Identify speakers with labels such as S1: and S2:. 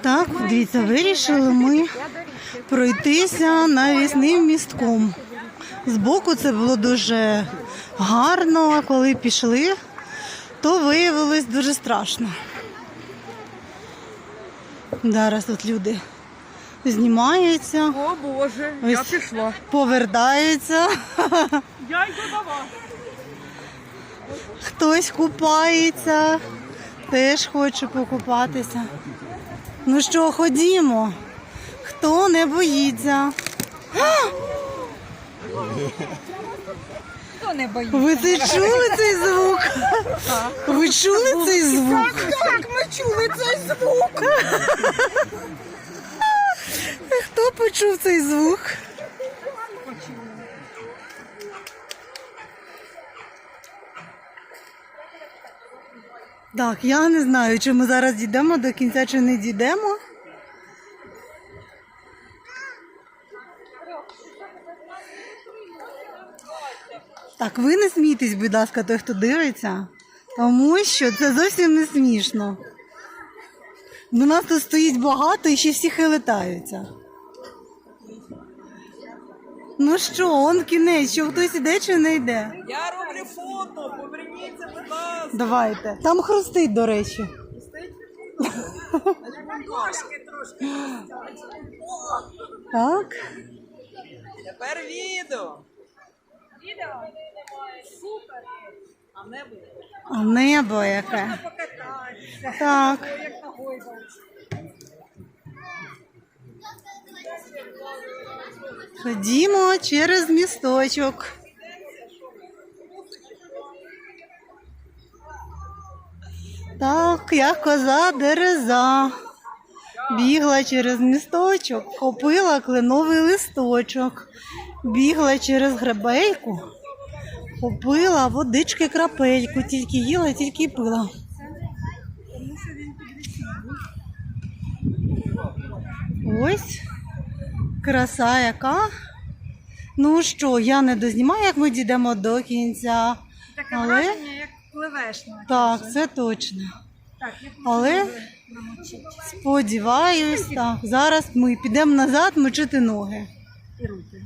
S1: Так, дивіться, вирішили ми пройтися навісним містком. Збоку це було дуже гарно, а коли пішли, то виявилось дуже страшно. Зараз тут люди знімаються,
S2: О Боже, я
S1: Ось.
S2: пішла.
S1: повертаються,
S2: Я йду до вас.
S1: хтось купається, теж хоче покупатися. Ну що, ходімо. Хто не боїться?
S2: Хто не боїться?
S1: Ви це чули цей звук? Ви чули цей звук?
S2: Так, ми чули цей звук.
S1: Хто почув цей звук? Так, я не знаю, чи ми зараз дійдемо до кінця, чи не дійдемо. Так, ви не смійтесь, будь ласка, той, хто дивиться, тому що це зовсім не смішно. Ну, нас тут стоїть багато і ще всі хилитаються. Ну що, он кінець, що хтось іде чи не йде?
S2: Я роблю фото, поверніться, будь ласка.
S1: Давайте. Там хрустить, до речі.
S2: Трошки, трошки.
S1: Так.
S2: Тепер відео. Відео? Супер. А не буде.
S1: А небо яке.
S2: Покататися.
S1: Так.
S2: Як на гойдалці.
S1: Ходімо через місточок. Так, як коза дереза. Бігла через місточок, вхопила кленовий листочок, бігла через гребейку, попила водички крапельку, тільки їла, тільки пила. Ось краса яка. Ну що, я не дознімаю, як ми дійдемо до кінця.
S2: Таке
S1: Але-
S2: враження, як пливеш на
S1: Так, це точно.
S2: Так, як
S1: Але сподіваюсь, так, зараз ми підемо назад мочити ноги.
S2: І руки.